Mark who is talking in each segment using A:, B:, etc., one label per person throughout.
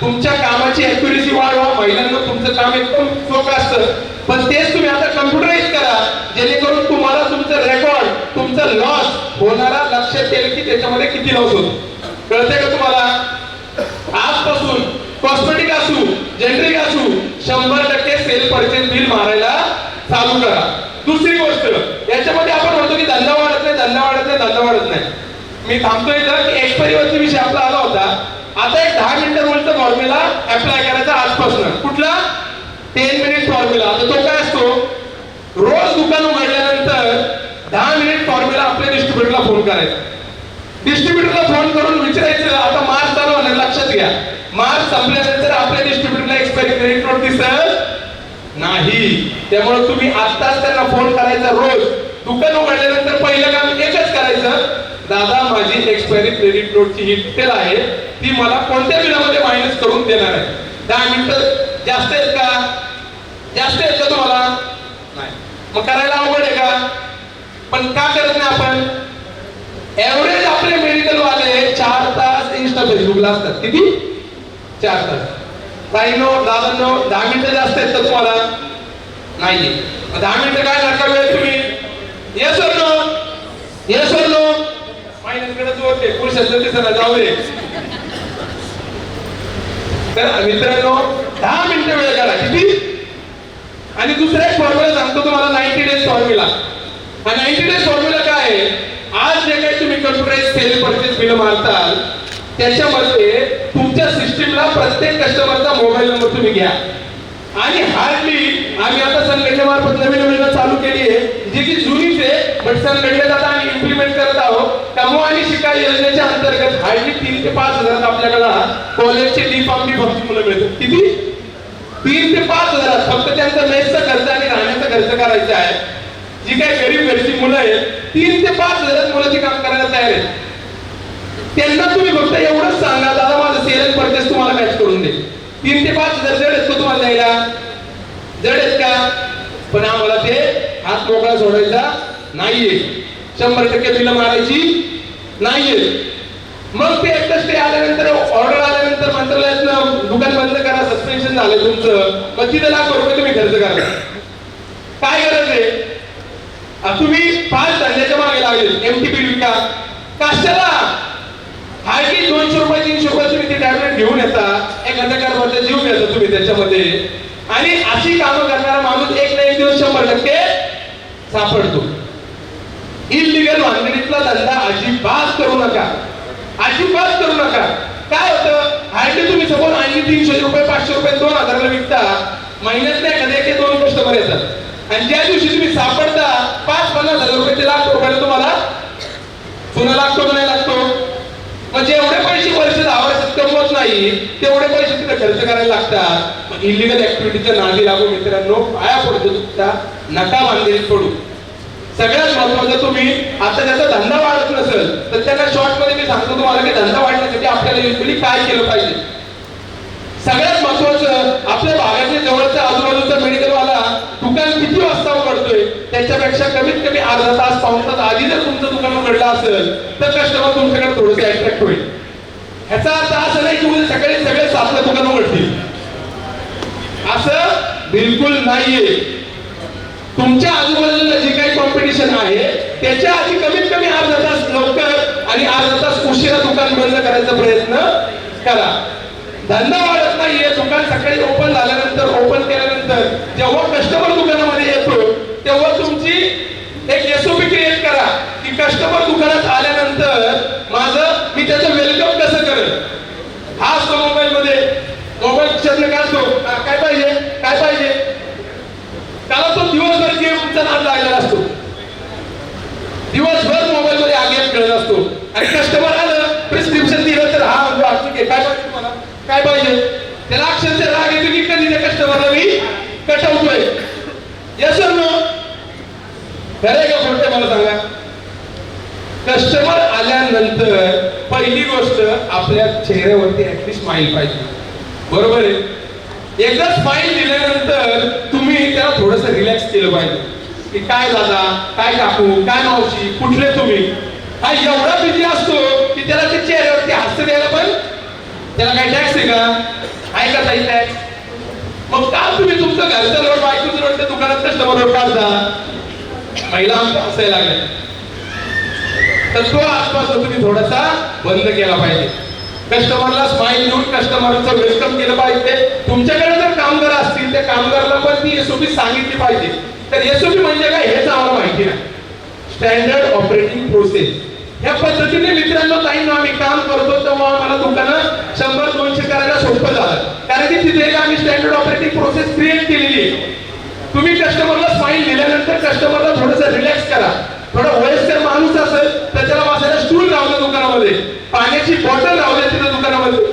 A: तुमच्या कामाची अॅक्युरेसी वाढवा. महिलांना तुमचं काम एकदम सोपं असतं. पण तेच तुम्ही आता कम्प्युटराईज करा. जेणेकरून तुम्हाला तुमचं रेकॉर्ड तुमचं लॉस होणारा लक्षात येईल की त्याच्यामध्ये किती लॉस होतो. कळतंय का तुम्हाला? आजपासून कॉस्मेटिक असू जेनरिक असू शंभर टक्के सेल परचेस बिल मारायला चालू करा. दुसरी गोष्ट याच्यामध्ये आपण म्हणतो की धंदा वाढत नाही धंदा वाढत नाही धंदा वाढत नाही. मी थांबतोय तर एक्सपायरीवरचा विषय आपला आला होता. आता एक दहा मिनिटं रोलचा फॉर्म्युला अप्लाय करायचा आजपासून. कुठला? टेन मिनिट फॉर्म्युला आता तो काय असतो? रोज दुकान उघडल्यानंतर दहा मिनिट फॉर्म्युला आपल्या डिस्ट्रीब्युटरला फोन करायचा. डिस्ट्रीब्युटरला फोन करून विचारायचं आता मार्च चालू होणार लक्षात घ्या. मार्च संपल्यानंतर आपल्या डिस्ट्रीब्युटरला एक्सपायरी क्रेडिट नोट दिसत नाही. त्यामुळे तुम्ही आत्ताच त्यांना फोन करायचा रोज. दुकान उघडल्यानंतर पहिलं काम एकच करायचं दादा माझी एक्सपायरी क्रेडिट नोटची ही डिटेल आहे. ती मला कोणत्या बिलामध्ये मायनस करून देणार आहे? दहा मिनिटं जास्त आहेत का? जास्त आहेत का तुम्हाला? नाही. मग करायला अवघड आहे का? पण का करत नाही आपण? एव्हरेज आपले मेडिकल वाले चार तास इन्स्टा फेसबुकला असतात. किती? चार तास. ताईनो दादांनो दहा मिनिटं जास्त आहेत का तुम्हाला? नाही दहा मिनिटं काय लागणार वेळ तुम्ही? येस नो येस जोडते पुरुषाचं तर मित्रांनो दहा मिनिटं वेळ काढा किती? आणि दुसरा एक फॉर्म्युला सांगतो तुम्हाला नाईन्टी डेज फॉर्म्युला हा नाईन्टी डेज फॉर्म्युला काय आहे? आज जे काही तुम्ही कम्प्युटराइज सेल परचेस बिल मारताल त्याच्यामध्ये तुमच्या सिस्टीमला प्रत्येक कस्टमरचा मोबाईल नंबर तुम्ही घ्या. आणि हार्डली आम्ही आता संघटनेमार्फत नवीन योजना चालू केली आहे जी की जुनीच आहे बट आता आम्ही इम्प्लिमेंट करत आहोत. कमो आणि शिका योजनेच्या अंतर्गत हायली तीन ते पाच हजार आपल्याकडे कॉलेजचे डी फार्म डी फार्मची मुलं मिळतात. किती? तीन ते पाच हजार फक्त त्यांचा मेसचा खर्च आणि राहण्याचा खर्च करायचा आहे. जी काही गरीब घरची मुलं आहेत तीन ते पाच हजार मुलाची काम करायला तयार आहेत. त्यांना तुम्ही फक्त एवढंच सांगा दादा माझं सेल परचेस तुम्हाला मॅच करून दे. तीन ते पाच हजार जड आहेत का तुम्हाला द्यायला? जड आहेत का? पण आम्हाला ते हात मोकळा सोडायचा नाहीये. शंभर टक्के बिल मारायची नाहीये. मग ते एकदाच ते आल्यानंतर ऑर्डर आल्यानंतर मंत्रालयातनं दुकान बंद करा सस्पेन्शन झालं तुमचं. मग तिथे लाख रुपये तुम्ही खर्च करा काय गरज आहे? तुम्ही पाच धंद्याच्या मागे लागले एमटीपी विका. कशाला? हायकी दोनशे रुपये तीनशे रुपये तुम्ही ते टॅबलेट घेऊन येता. एक अंधकारमध्ये जीव घेता तुम्ही त्याच्यामध्ये. आणि अशी कामं करणारा माणूस एक ना एक दिवस शंभर टक्के सापडतो. इलिगल भानगडीतला धंदा अजिबात करू नका. अजिबात करू नका. काय होतं? हार्डली तुम्ही समोर आणली तीनशे रुपये पाचशे रुपये दोन हजाराला विकता. महिन्यात नाही एखाद्या एक दोन कस्टमर येतात. आणि ज्या दिवशी तुम्ही सापडता पाच पन्नास हजार रुपये ते लाख रुपये तुम्हाला पुन्हा लागतो का नाही लागतो? मग जेवढे पैसे वर्ष दहा वर्षात कमवत नाही तेवढे पैसे तिथे खर्च करायला लागतात. मग इलिगल ऍक्टिव्हिटीच्या नादी लागू मित्रांनो पाया पडतो तुमचा नका बांधलेली पडू. सगळ्यात महत्वाचं तुम्ही आता त्याचा धंदा वाढत नसेल तर त्याला शॉर्टमध्ये मी सांगतो तुम्हाला की धंदा वाढण्यासाठी आपल्याला युजली काय केलं पाहिजे. सगळ्यात महत्वाचं आपल्या भागाच्या जवळचा आजूबाजूचा मेडिकल वाला दुकान किती वाजता उघडतोय त्याच्यापेक्षा कमीत कमी अर्धा तास पाऊण तास आधी जर तुमचं दुकान उघडलं असेल तर कस्टमर तुमच्याकडे थोडंसं अट्रॅक्ट होईल. ह्याचा अर्थ असं नाही की उद्या सकाळी सगळे सातला दुकान उघडतील. असं बिलकुल नाहीये. तुमच्या आजूबाजूला जी कॉम्पिटिशन आहे त्याच्या आधी कमीत कमी अर्धा तास लवकर आणि अर्धा तास उशिरा दुकान बंद करायचा प्रयत्न करा. धंदा वाढत नाहीये दुकान सकाळी ओपन झाल्यानंतर ओपन केल्यानंतर जेव्हा कस्टमर दुकानामध्ये येतो तेव्हा तुमची एक एसओपी क्रिएट करा. की कस्टमर दुकानात आल्यानंतर माझं मी त्याचं वेलकम कसं करेल? हा असतो मोबाईल मध्ये. मोबाईल क्षण काय असतो? काय पाहिजे? काय पाहिजे? त्याला तो दिवसभर गेमचा नाद लागलेला असतो. दिवसभर मोबाईल मध्ये हा गेम खेळत असतो. आणि कस्टमर आलं प्रिस्क्रिप्शन दिलं तर हा म्हणतो आहे काय पाहिजे तुम्हाला? काय पाहिजे? त्याला अक्षरशः राग येतो की कधी त्या कस्टमरला मी कटवतोय? यस नो खरं का कोणते मला सांगा? कस्टमर आल्यानंतर पहिली गोष्ट आपल्या चेहऱ्यावरती ऍटलीस्ट स्माईल पाहिजे. बरोबर आहे? एकदा स्माईल दिल्यानंतर तुम्ही त्याला थोडस रिलॅक्स केलं पाहिजे. की काय दादा काय काकू काय मावशी कुठले तुम्ही? हा एवढा बिझी असतो की त्याला ते चेहऱ्यावरती हास्य द्यायला पण त्याला काय टॅक्स आहे का? आहे का काही टॅक्स मग का तुम्ही तुमचं घरचं रोड बायकोचं रोड त्या दुकानात कस्टमर रोड काढता? महिला आमच्या असायला लागल्या. तर तो आसपास तुम्ही थोडासा बंद केला पाहिजे. कस्टमरला स्माईल देऊन कस्टमरचं वेलकम केलं पाहिजे. तुमच्याकडे जर कामगार असतील त्या कामगारला पण ती एसओपी सांगितली पाहिजे. तर एसओपी म्हणजे काय हेच आम्हाला माहिती नाही. स्टँडर्ड ऑपरेटिंग प्रोसेस या पद्धतीने मित्रांनो काही आम्ही काम करतो तेव्हा आम्हाला दुकानं शंभर दोनशे करायला सोपं झालं कारण की तिथे आम्ही स्टँडर्ड ऑपरेटिंग प्रोसेस क्रिएट केलेली आहे. तुम्ही कस्टमरला स्माईल दिल्यानंतर कस्टमरला थोडंसं रिलॅक्स करा. थोडा वयस्कर माणूस असेल तर त्याला बसायला स्टूल लावलं दुकानामध्ये. पाण्याची बॉटल लावल्या तिथं दुकानामध्ये.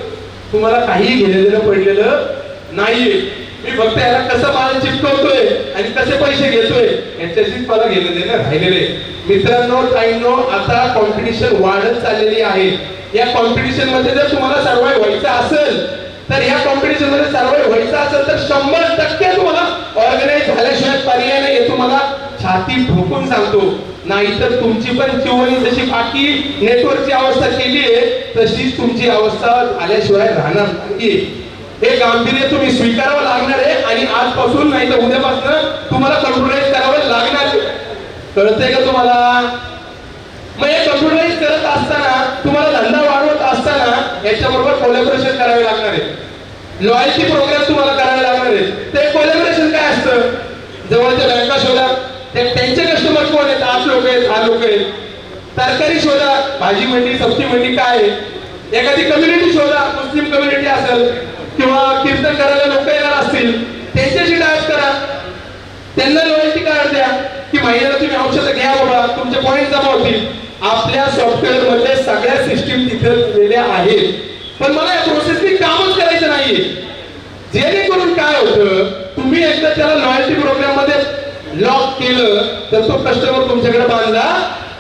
A: तुम्हाला काही घेणं देणं पडलेलं नाहीये. मी फक्त याला कसं माल चिपकवतोय आणि कसे पैसे घेतोय याच्याशीच मला घेणं देणं राहिलेले. मित्रांनो ताईंनो आता कॉम्पिटिशन वाढत चाललेली आहे. या कॉम्पिटिशनमध्ये जर तुम्हाला सर्वाय व्हायचं असेल तर या कॉम्पिटिशनमध्ये सर्वाय व्हायचं असेल तर शंभर टक्के तुम्हाला ऑर्गनाईज झाल्याशिवाय पर्याय नाही तुम्हाला छाती ठोकून सांगतो. नाहीतर तुमची पण चिवणी जशी बाकी नेटवर्कची अवस्था केली आहे तशीच तुमची अवस्था आल्याशिवाय राहणार नाही हे गांभीर्य तुम्ही स्वीकारावं लागणार आहे आणि आजपासून नाही तर उद्यापासून तुम्हाला कम्प्युटराईज करावं लागणार आहे. कळतंय का तुम्हाला? मग हे कम्प्युटराईज करत असताना तुम्हाला धंदा वाढवत असताना याच्याबरोबर कोलॅबोरेशन करावे लागणार आहे. लॉयल्टी प्रोग्राम तुम्हाला करावे लागणार आहे. ते कोलॅबोरेशन काय असतं? जवळच्या बँका शोधा. ते त्यांचे कस्टमर कोण आहेत? आठ लोक आहेत दहा लोक आहेत. तरकारी शोधा. भाजी मंडी सब्जी मंडी काय आहे? एखादी कम्युनिटी शोधा. मुस्लिम कम्युनिटी असेल. किंवा कीर्तन करायला लोक येणार असतील त्यांच्याशी डायट करा. त्यांना लॉयल्टी कार्ड द्या की महिन्याला तुम्ही औषधं घ्या बाबा तुमचे पॉईंट जमा होतील. आपल्या सॉफ्टवेअरमध्ये सगळ्या सिस्टीम तिथे दिलेल्या आहेत. पण मला या प्रोसेसनी कामच करायचं नाहीये. जेणेकरून काय होतं तुम्ही एकदा त्याला लॉयल्टी प्रोग्राममध्ये लॉक केलं तर तो कस्टमर तुमच्याकडे बांधला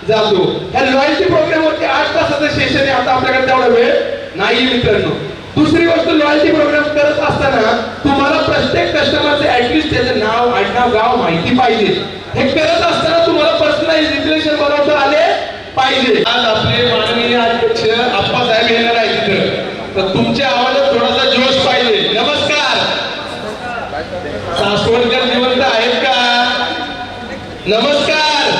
A: जातो. या लॉयल्टी प्रोग्राम वरती आठ तासाचं सेशन आहे आता आपल्याकडे तेवढा वेळ नाही मित्रांनो. दुसरी गोष्ट लॉयल्टी प्रोग्राम करत असताना तुम्हाला प्रत्येक कस्टमरचे ऍटलिस्ट त्याचं नाव आडनाव गाव माहिती पाहिजे. हे करत असताना तुम्हाला पर्सनलाइज रिलेशन बनवता आले पाहिजे. आज आपले माननीय अध्यक्ष आप्पासाहेब येणार आहे तिथं तर तुमच्या आवाजात थोडासा जोश पाहिजे. नमस्कार. सासवडकर जिवंत आहेत का? नमस्कार.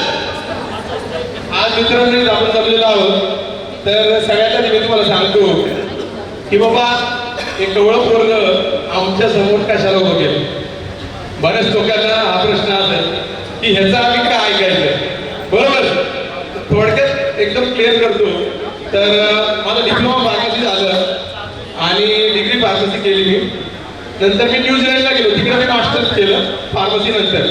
A: आज मित्रांनी आपण जमलेलो आहोत. तर सगळ्यात आधी मी तुम्हाला सांगतो. की बाबा एक डोळं पोरग आमच्यासमोर कशाला उभं? केलं बऱ्याच लोकांना हा प्रश्न असेल की ह्याचं आम्ही काय ऐकायचं बरोबर? थोडक्यात एकदम क्लिअर करतो. तर मला डिप्लोमा फार्मसी झालं आणि डिग्री फार्मसी केली मी. नंतर मी न्यूझीलंडला गेलो. तिकडे मी मास्टर्स केलं फार्मसी नंतर.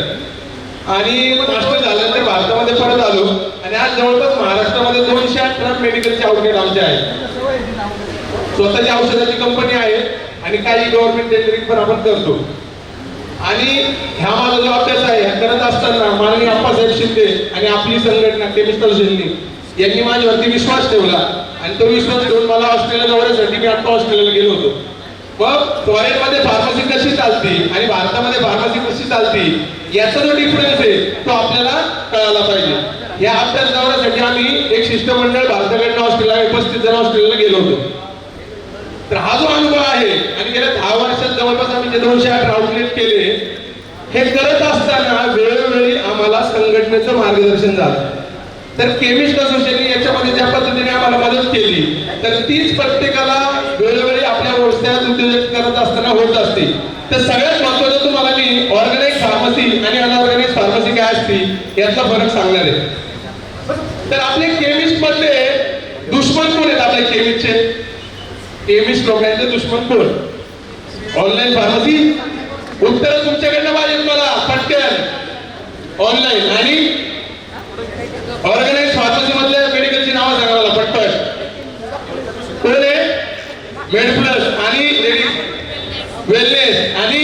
A: आणि मास्टर झाल्यानंतर भारतामध्ये परत आलो. आणि आज जवळपास महाराष्ट्रामध्ये दोनशे अठरा मेडिकलचे आउटलेट आमचे आहेत. स्वतःची औषधाची कंपनी आहे आणि काही गव्हर्नमेंट टेंडरिंग पण आपण करतो. आणि ह्या माझा जो अभ्यास आहे ह्या करत असताना माननीय अप्पासाहेब शिंदे आणि आपली संघटना केमिस्टर शिंदे यांनी माझ्यावरती विश्वास ठेवला आणि तो विश्वास ठेवून मला ऑस्ट्रेलिया दौऱ्यासाठी मी आत्ता ऑस्ट्रेलियाला गेलो होतो. मग फॉरेनमध्ये फार्मसी कशी चालते आणि भारतामध्ये फार्मसी कशी चालते याचा जो डिफरन्स आहे तो आपल्याला कळायला पाहिजे. या अभ्यास दौऱ्यासाठी आम्ही एक शिष्टमंडळ भारताकडनं ऑस्ट्रेलिया पस्तीस जण ऑस्ट्रेलियाला गेलो होतो तर हा जो अनुभव आहे आणि गेल्या दहा वर्षात जवळपास आम्ही जे दोनशे आठ आउटलेट केले हे करत असताना वेळोवेळी आम्हाला संघटनेचं मार्गदर्शन झालं. तर केमिस्ट असोसिएशन याच्यामध्ये ज्या पद्धतीने आम्हाला मदत केली तर तीच प्रत्येकाला वेळोवेळी आपल्या व्यवसायात उद्योजक करत असताना होत असते. तर सगळ्यात महत्वाचं तुम्हाला मी ऑर्गनाइज फार्मसी आणि अनऑर्गनाइज फार्मसी काय असते याचा फरक सांगणार आहे. तर आपले केमिस्ट मधले दुश्मन कोण आहेत आपले केमिस्टचे केमिस्ट लोकांचे दुश्मन कोण ऑनलाईन फार्मसी उत्तर तुमच्याकडनं पाहिजे मला पटकन. ऑनलाईन आणि ऑर्गनाइज फार्मसी मधल्या मेडिकलची नावं सांगा मला पटपट कोण आहे? मेड प्लस आणि वेलनेस आणि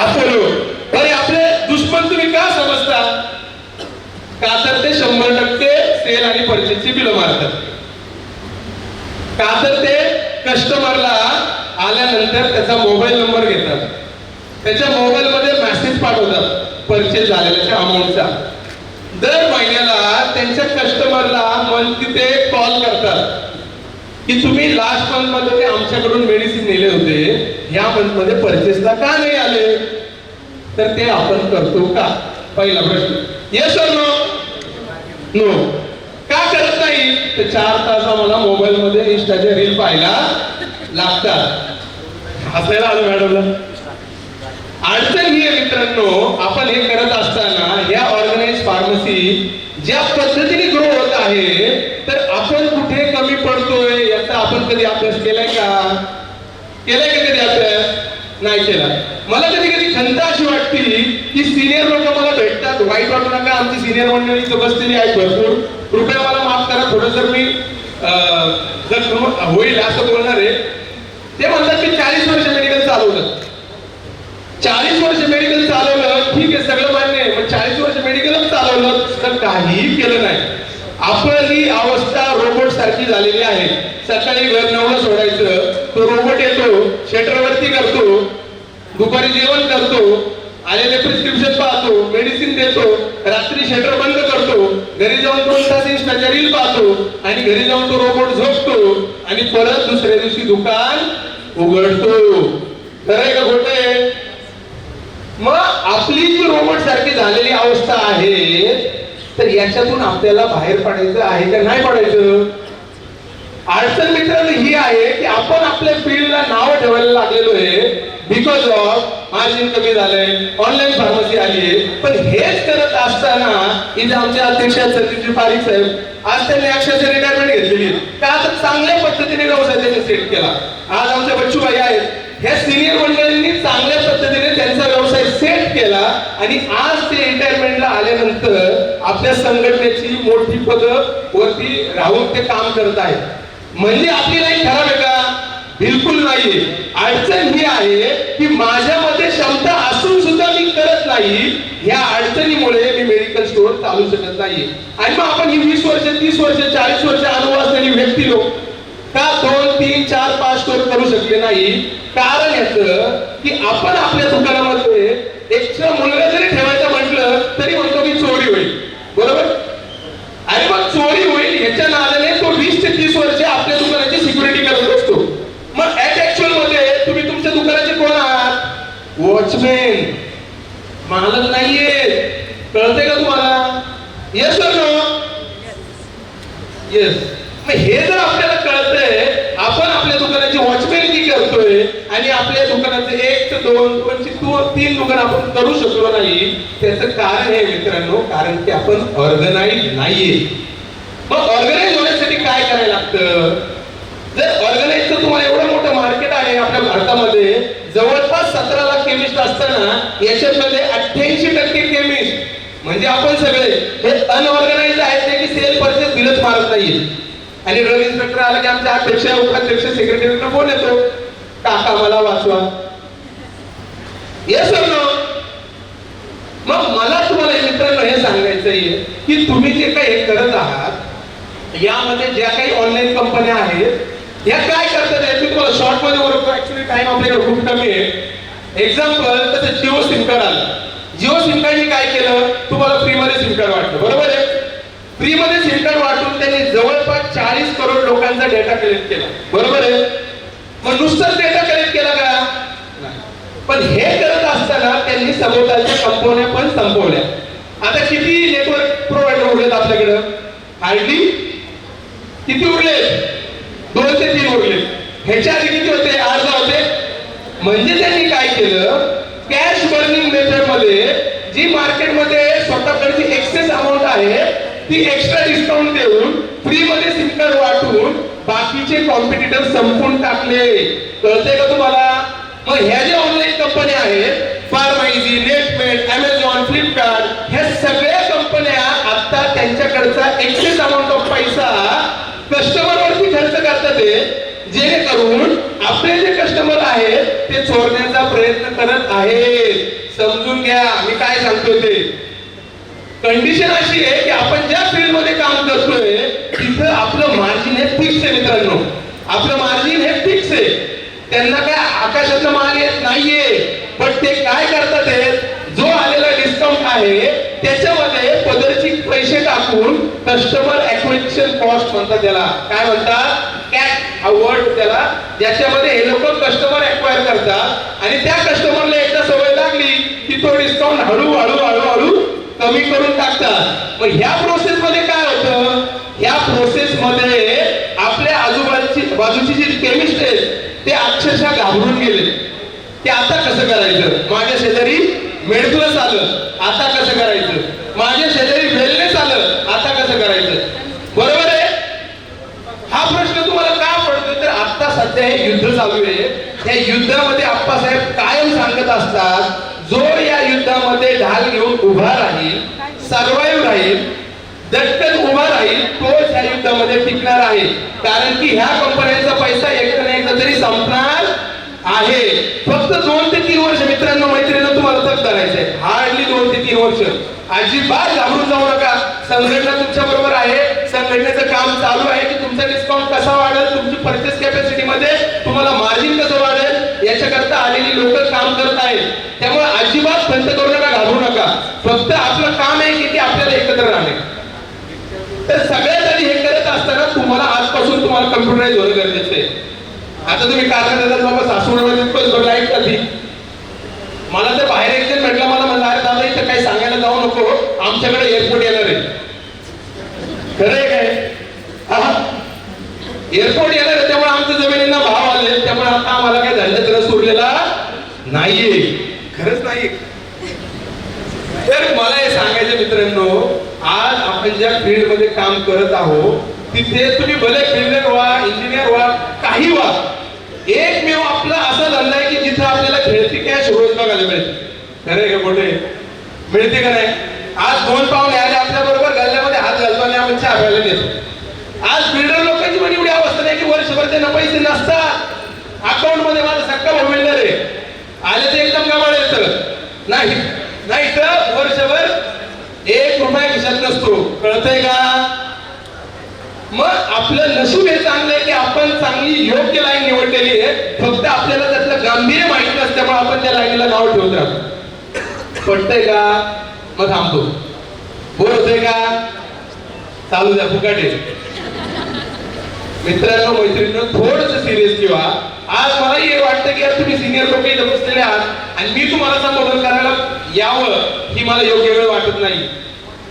A: अपोलो अरे आपले दुश्मन तुम्ही का समजता? का तर ते शंभर टक्के सेल आणि परचेसची बिलं मारतात. का तर ते कस्टमरला आल्यानंतर त्याचा मोबाईल नंबर घेतात. त्याच्या मोबाईल मध्ये मेसेज पाठवतात परचेस झालेल्या अमाऊंटचा दर महिन्याला त्यांच्या कस्टमरला मंथली ते कॉल करतात. की तुम्ही लास्ट मंथमध्ये ते आमच्याकडून मेडिसिन नेले होते ह्या मंथमध्ये परचेसला का नाही आले? तर ते आपण करतो का? पहिला प्रश्न. येस नो नो का करत नाही? ते चार तास आम्हाला मोबाईल मध्ये इंस्टाचे रील पाहायला लागतात. हसायला आलं मॅडमला. अडचण ही आहे मित्रांनो आपण हे करत असताना या ऑर्गनाइज फार्मसी ज्या पद्धतीने ग्रो होत आहे तर आपण कुठे कमी पडतोय याचा आपण कधी अभ्यास केलाय का? केलाय का कधी अभ्यास? नाही केला. मला कधी कधी खंत अशी वाटते की सिनियर लोक मला भेटतात. वाईट वाटू नका आमची सिनियर मंडळी बसलेली आहेत भरपूर. कृपया मला माफ थोडं जर मी जर समोर होईल असं बोलणार आहे ते म्हणतात की चाळीस वर्ष मेडिकल चालवलं. चाळीस वर्ष मेडिकल चालवलं ठीक आहे सगळं मान्य आहे पण चाळीस वर्ष मेडिकलच चालवलं तर काहीही केलं नाही. आपली अवस्था रोबोट सारखी झालेली आहे. सकाळी घर नवला सोडायचं तो रोबोट येतो शटरवरती करतो दुपारी जेवण करतो आलेले प्रिस्क्रिप्शन पाहतो मेडिसिन देतो रात्री शटर बंद घरी जाऊन दोन तास इंस्टाच्या रील पाहतो आणि घरी जाऊन तो रोबोट झोपतो आणि परत दुसऱ्या दिवशी दुकान उघडतो. खरंय का खोटं आहे? मग आपली जी रोबोट सारखी झालेली अवस्था आहे तर याच्यातून आपल्याला बाहेर पडायचं आहे का नाही पडायचं? अडचण मित्रांनो ही आहे की आपण आपल्या फील्डला नाव ठेवायला लागलेलो आहे बिकॉज ऑफ मार्जिन कमी झालंय. ऑनलाईन फार्मसी आली आहे. पण हेच करत असताना इथे आमचे अध्यक्ष आहेत संदीपजी पारिक साहेब आज त्यांनी अक्षरशः रिटायरमेंट घेतलेली का तर चांगल्या पद्धतीने व्यवसाय त्यांनी सेट केला. आज आमच्या बच्चूबाई आहेत. ह्या सिनियर मंडळींनी चांगल्या पद्धतीने त्यांचा व्यवसाय सेट केला. आणि आज ते रिटायरमेंटला आल्यानंतर आपल्या संघटनेची मोठी पद वरती राहून ते काम करत आहेत. म्हणजे आपली नाही खराब आहे का? बिलकुल नाहीये. अडचण ही आहे की माझ्यामध्ये क्षमता असून सुद्धा मी करत नाही. या अडचणीमुळे मी मेडिकल स्टोअर चालू शकत नाही आणि मग आपण ही वीस वर्ष तीस वर्ष चाळीस वर्ष अनुभव असलेली व्यक्ती लोक का दोन तीन चार पाच स्टोर करू शकले नाही? कारण याच की आपण आपल्या दुकानामध्ये एक मुलगा जरी ठेवायचं म्हटलं तरी म्हणतो की चोरी होईल. बरोबर आणि मग चोरी होईल ह्याच्या नादाने तो वीस ते तीस वर्ष आपल्या दुकानाची सिक्युरिटी करत असतो मग ऍट ऍक्च्युअलमध्ये तुम्ही तुमच्या दुकानाचे कोण आहात वॉचमॅन मालक नाहीये. कळते का तुम्हाला? येस येस मग हे जर आपल्याला कळतंय आपण आपल्या दुकानाची वॉचमॅनगी करतोय आणि आपल्या दुकानाचे एक ते दोन दोनची दोन तीन दुकान आपण करू शकलो नाही त्याचं कारण हे मित्रांनो कारण की आपण ऑर्गनाईज नाहीये. मग ऑर्गनाईज होण्यासाठी काय करायला लागतं जर ऑर्गनाईजचं तुम्हाला एवढं मोठं मार्केट आहे आपल्या भारतामध्ये जवळपास सतरा लाख केमिस्ट असताना याच्यामध्ये अठ्ठ्याऐंशी टक्के केमिस्ट म्हणजे आपण सगळे हे अनऑर्गनाइज आहेत ते की सेल परचेस बिलच मारत नाहीये. आणि ड्रग इन्स्पेक्टर आला की आमच्या अध्यक्ष उपाध्यक्ष सेक्रेटरीला फोन येतो काका मला वाचवा. येस ना मग मला तुम्हाला मित्रांनो हे सांगायचं आहे की तुम्ही जे काही करत आहात यामध्ये ज्या काही ऑनलाईन कंपन्या आहेत या काय करतात याची तुम्हाला शॉर्टमध्ये ओळखतो ऍक्च्युली टाइम आपल्याकडे खूप कमी आहे. एक्झाम्पल तसं जिओ सिम कार्ड आलं. जिओ सिम कार्डने काय केलं? तुम्हाला फ्री मध्ये सिम कार्ड वाटलं. बरोबर आहे? फ्री मध्ये सिम कार्ड वाटून त्यांनी जवळपास चाळीस करोड लोकांचा डेटा कलेक्ट केला. बरोबर आहे? मग नुसताच डेटा कलेक्ट केला का? पण हे करत असताना त्यांनी सभोवतालच्या कंपन्या पण संपवल्या. आता किती नेटवर्क प्रोव्हायडर उरलेत आपल्याकडं? हार्डली किती उरले दोनशे तीन उरले ह्याच्या आधी किती होते? म्हणजे त्यांनी काय केलं? कॅश बर्निंग मेथडमध्ये जी मार्केटमध्ये जी एक्सेस अमाऊंट आहे ती एक्स्ट्रा डिस्काउंट देऊन फ्री मध्ये सिम कार्ड वाटून बाकीचे कॉम्पिटिटर संपून टाकले. कळते का तुम्हाला? मग ह्या ज्या ऑनलाईन कंपन्या आहेत फार्माइजी नेटमेट अमेझॉन फ्लिपकार्ट ह्या सगळ्या कंपन्या आता त्यांच्याकडचा एक्सेस अमाऊंट ऑफ पैसा कस्टमर वरती खर्च करतात ते जेणेकरून ते चोरण्याचा प्रयत्न करत आहेत. समजून घ्या मी काय सांगतो ते. कंडिशन अशी आहे की आपण ज्या फील्डमध्ये काम करतोय तिथं आपलं मार्जिन हे फिक्स आहे मित्रांनो. आपलं मार्जिन हे फिक्स आहे. त्यांना काय आकाशातलं माल येत नाहीये. पण ते काय करतात जो आलेला डिस्काउंट आहे त्याच्यामध्ये पदरची पैसे टाकून कस्टमर ऍक्विजिशन कॉस्ट म्हणतात त्याला. काय म्हणतात? हा वर्ड त्याला ज्याच्यामध्ये हे लोक कस्टमर एक्वायर करतात आणि त्या कस्टमरला एकदा सवय लागली की तो डिस्काउंट हळूहळू हळूहळू कमी करून टाकतात. मग ह्या प्रोसेस मध्ये काय होतं? ह्या प्रोसेस मध्ये आपल्या आजूबाजूची बाजूची जी केमिस्ट आहेत ते अक्षरशः घाबरून गेले. ते आता कसं करायचं? माझ्या शेजारी मेडप्लस आलं. आता कसं करायचं माझ्या शेजारी वेलनेस आलं आता कसं करायचं बरोबर आहे हा प्रश्न तुम्हाला का पडतो तर आता सध्या हे युद्ध चालू आहे. त्या युद्धामध्ये आप्पासाहेब कायम सांगत असतात जो या युद्धामध्ये ढाल घेऊन उभा राहील सर्वाईव्ह राहील दटकन उभा राहील तोच या युद्धामध्ये टिकणार आहे. कारण की ह्या कंपन्यांचा पैसा एकदा एकदा तरी संपणार आहे. फक्त दोन ते तीन वर्ष मित्रांनो मैत्रिणी तुम्हाला तग करायचंय. हार्डली दोन ते तीन वर्ष. अजिबात घाबरून जाऊ नका. संघटना तुमच्या बरोबर आहे. संघटनेचं काम चालू आहे की तुमचा डिस्काउंट कसा वाढेल तुमची परचेस कॅपॅसिटी मध्ये तुम्हाला मार्जिन कसं वाढेल याच्याकरता आलेली लोक काम करत आहेत. त्यामुळे अजिबात खंत करू नका घाबरू नका. फक्त आपलं काम आहे की ते आपल्याला एकत्र राहणे. तर सगळ्यात आधी हे करत असताना तुम्हाला आजपासून तुम्हाला कम्प्युटराईज होणं गरजेचं आहे. आता तुम्ही काय देतात बाबा सासूमध्ये लाइट आली मला तर बाहेर एक जण म्हटलं मला म्हणलं अरे दादा इथं काही सांगायला जाऊ नको. आमच्याकडे एअरपोर्ट येणार आहे. खरं आहे काय? एअरपोर्ट येणार आहे त्यामुळे आमच्या जमिनींना भाव आले. त्यामुळे आता आम्हाला काही धंद्यात रस उरलेला नाहीये. खरंच नाही तर मला हे सांगायचं मित्रांनो आज आपण ज्या फील्डमध्ये काम करत आहोत तिथे तुम्ही भले बिल्डर व्हा इंजिनियर व्हा काही व्हा खेळती कॅश बघायला मिळते खरे का मोठे मिळते का नाही? आज दोन पाहुणे आले आपल्या बरोबर गल्ल्यामध्ये हात घालतो आणि आपण चहा प्यायला आज बिल्डर लोकांची पण एवढी अवस्था नाही की वर्षभर त्यांना पैसे नसतात. अकाउंटमध्ये माझा सक्का भाऊ बिल्डर आहे. आले ते एकदम गबाळ येत नाही नाही तर वर्षभर एक रुपया खिशात नसतो. कळतंय का? मग आपलं नशीब हे चांगलं आहे की आपण चांगली योग्य लाईन निवडलेली आहे. फक्त आपल्याला त्यातलं गांभीर्य माहीत नसल्यामुळे आपण त्या लाईनला नाव ठेवत राहतो. पटतंय का? मग थांबतो. बोर होतंय का? चालू द्या फुकाटे मित्रांनो मैत्रिणींनो थोडस सिरियस किंवा आज मला हे वाटतं की यार तुम्ही सिनियर लोक इथं बसलेले आहात आणि मी तुम्हाला संबोधन करायला यावं ही मला योग्य वेळ वाटत नाही.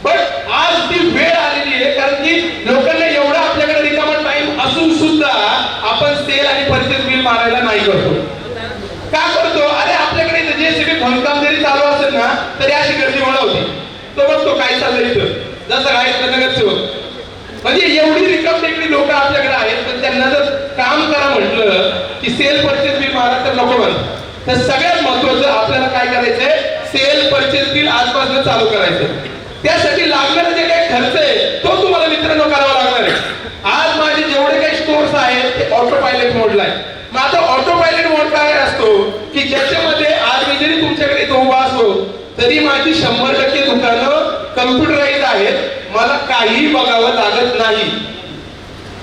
A: पण आज ती वेळ आलेली आहे कारण की लोकांना एवढा आपल्याकडे रिकामा टाइम असून सुद्धा आपण सेल आणि परचेस नाही करतो. का करतो? अरे आपल्याकडे इथं जे सगळे खोलकाम जरी चालू असेल ना तरी अशी गर्दी मला होती. तो बघतो काय चाललं इथं. जसं काय नगरसेवक म्हणजे एवढी रिकम टेकडी लोक आपल्याकडे आहेत तर त्यांना जर काम करा म्हटलं की सेल परचेस बिल मारा तर नको म्हणत तर सगळ्यात महत्वाचं आपल्याला काय करायचंय? सेल परचेस बिल आजपासून चालू करायचं त्यासाठी लागणारा जे काही खर्च आहे तो तुम्हाला मित्रांनो करावा लागणार आहे. आज आहे ते ऑटो पायलट मोडला आहे. मग आता ऑटो पायलट मोड काय असतो की ज्याच्यामध्ये आज मी जरी तुमच्याकडे इथं उभा असतो तरी माझी शंभर टक्के दुकानं कम्प्युटराईज आहेत. मला काही बघावं लागत नाही.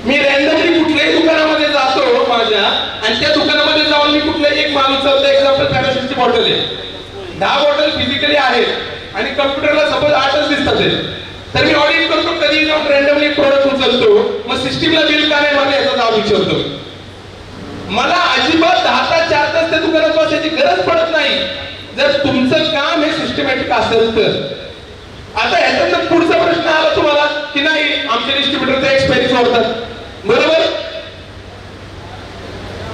A: मी रॅन्डमली कुठल्याही दुकानामध्ये जातो माझ्या आणि त्या दुकानामध्ये जाऊन मी कुठल्याही एक माल उचलतो. एक्झाम्पल पॅरासिटची बॉटल आहे. दहा बॉटल फिजिकली आहेत. आणि कम्प्युटरला सपोज आठच दिसतात तर मी ऑडिट करतो कधी जाऊन रॅन्डमली प्रोडक्ट उचलतो मग सिस्टीमला बिल का नाही मला याचा जाब विचारतो. मला अजिबात दहा तास चार तास त्या दुकानात बसायची गरज पडत नाही. जर तुमचं काम हे सिस्टमॅटिक असेल तर. आता ह्याच्यात पुढचा प्रश्न आला तुम्हाला की नाही आमचे डिस्ट्रीब्युटरचा एक्सपायरी सोडतात. बरोबर?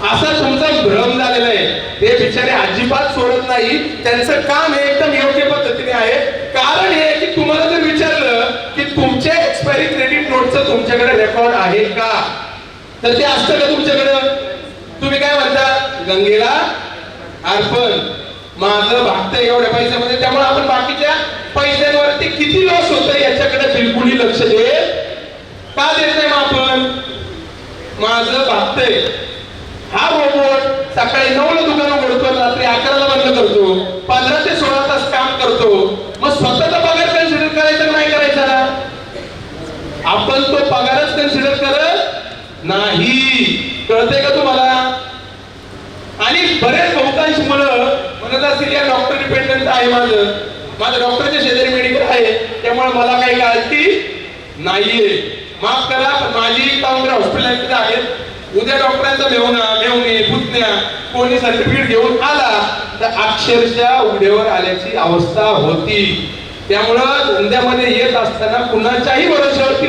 A: असा तुमचा भ्रम झालेला आहे. ते बिचारे अजिबात सोडत नाही. त्यांचं काम हे एकदम योग्य पद्धतीने आहे. कारण हे की तुम्हाला जर विचारलं की तुमच्या एक्सपायरी क्रेडिट नोटचं तुमच्याकडे रेकॉर्ड आहे का? तर ते असतं का तुमच्याकडं? तुम्ही काय म्हणता? गंगेला अर्पण. माझं भागतं एवढ्या पैशामध्ये त्यामुळे आपण बाकीच्या पैशांवरती किती लॉस होतं याच्याकडे बिलकुलही लक्ष देत का देत नाही मग आपण? माझं भागतंय. हा रोबोट सकाळी नऊला दुकान उघडतो रात्री अकराला बंद करतो. पंधरा ते सोळा तास काम करतो. मग स्वतः पगार कन्सिडर करायचा का नाही करायचा आपण तो पगारच कन्सिडर करत नाही. कळते का तुम्हाला? आणि बरेच बहुतांश मुलं म्हणत असतील या डॉक्टर डिपेंडंट आहे माझं. माझं डॉक्टरच्या शेजारी मेडिकल आहे. त्यामुळे मला काही काळजी नाहीये. माफ करा माझी कामगार हॉस्पिटल आहेत उद्या डॉक्टरांचा मेवणा मेवणे पुतण्या कोणी सर्टिफिकेट घेऊन आला तर अक्षरशः उघड्यावर आल्याची अवस्था होती. त्यामुळं धंद्यामध्ये येत असताना कुणाच्याही भरोश्यावरती